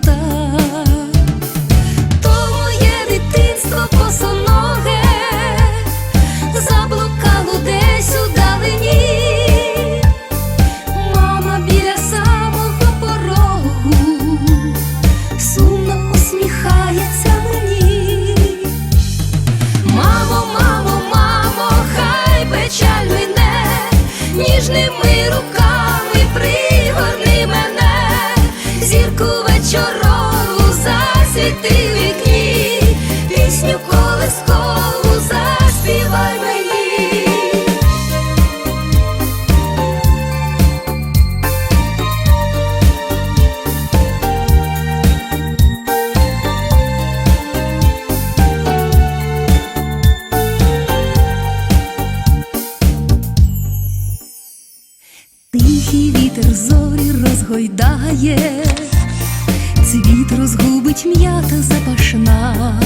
voltar. Розгойдає, цвіт розгубить м'ята запашна,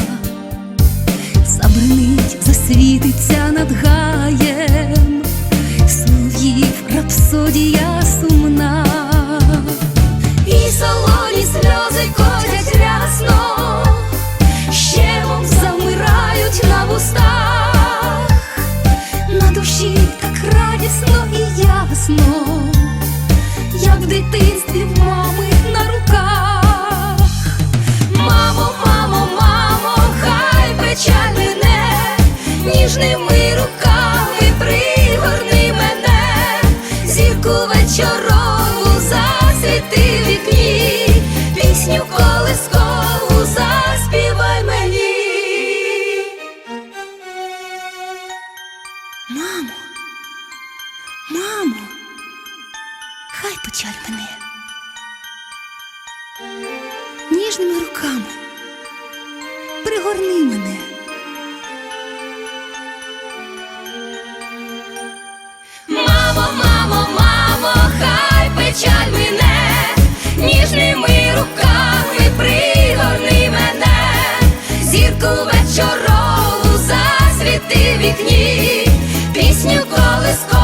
забринить, засвітиться над гаєм, Солов'їв рапсодія сумна, і солоні сльози котять рясно, руками. Пригорни мене. Мамо, мамо, мамо, хай печаль мене, ніжними руками пригорни мене, зірку вечорову засвіти вікні, пісню колискову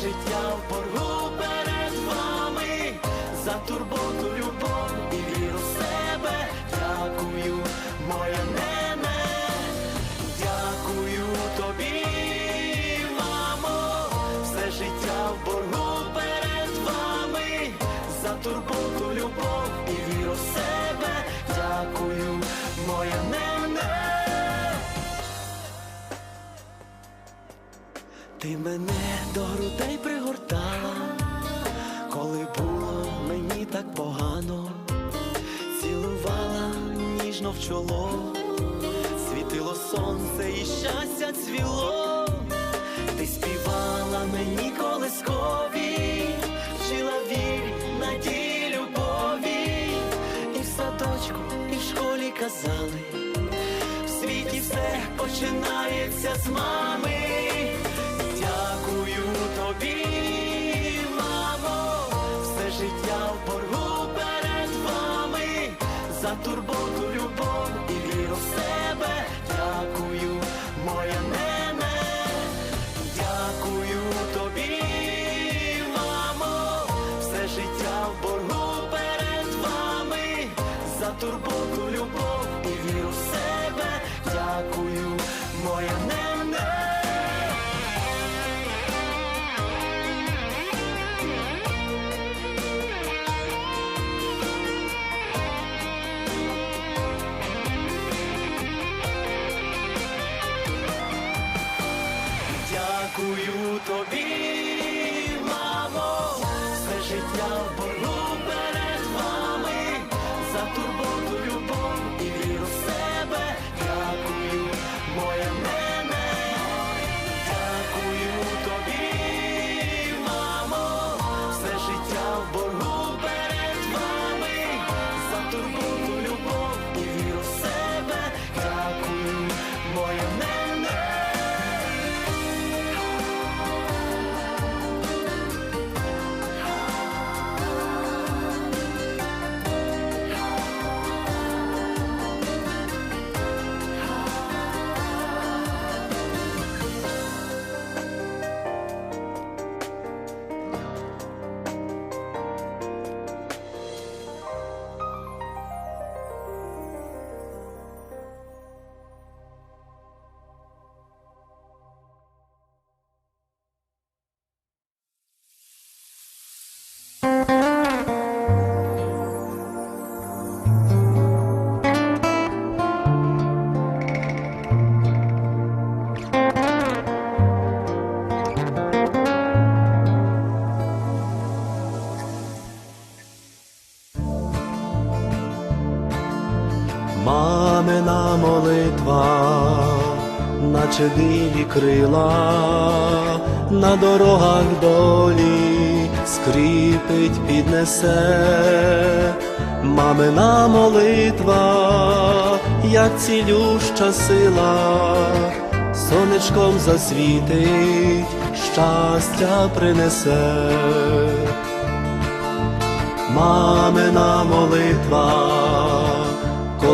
Життя в боргу перед вами. За турботу, щастя ти співала мені колискові, вчила вірі, надії, любові, і в садочку, і в школі казали. В світі все починається з мами. Дякую тобі, мамо, все життя в боргу перед вами за турботу, Дякую тобі, мамо, все життя в боргу перед вами, за турботу, любов і віру в себе. Дякую, моє мене, дякую тобі, мамо, все життя в боргу. Мамина молитва, наче білі крила, на дорогах долі скріпить, піднесе, мамина молитва, як цілюща сила, сонечком засвітить, щастя принесе. Мамина молитва,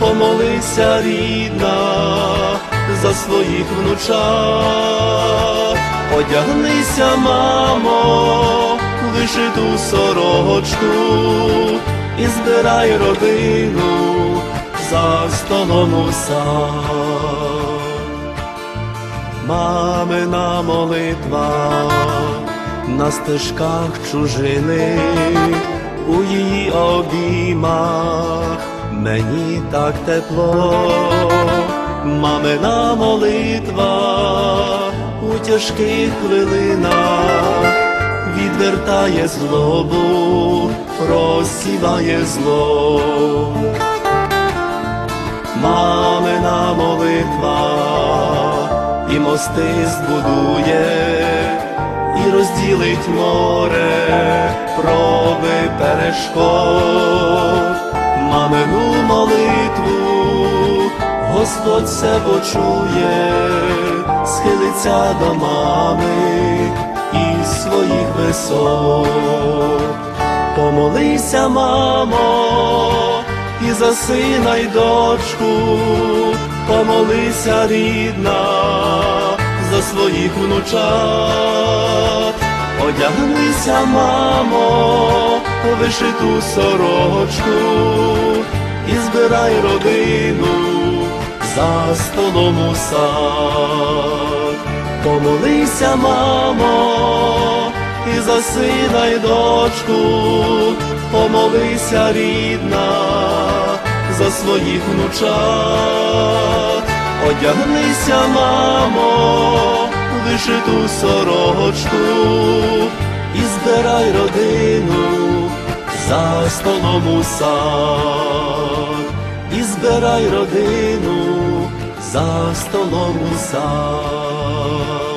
помолися, рідна, за своїх внучат, одягнися, мамо, в вишиту сорочку і збирай родину за столом у мамина молитва на стежках чужини, у її обіймах мені так тепло, мамина молитва у тяжких хвилинах. Відвертає злобу, розсіває зло. Мамина молитва і мости збудує, і розділить море, проби перешкод, Господь все почує, схилиться до мами із своїх висот. Помолися, мамо, і за сина й дочку, помолися, рідна, за своїх внучат, одягнися, мамо, вишиту сорочку і збирай родину за столом у сад. Помолися, мамо, і за сина й дочку, помолися, рідна, за своїх внучат, одягнися, мамо, в вишиту сорочку. І збирай родину за столом у сад, і збирай родину за столом у сад.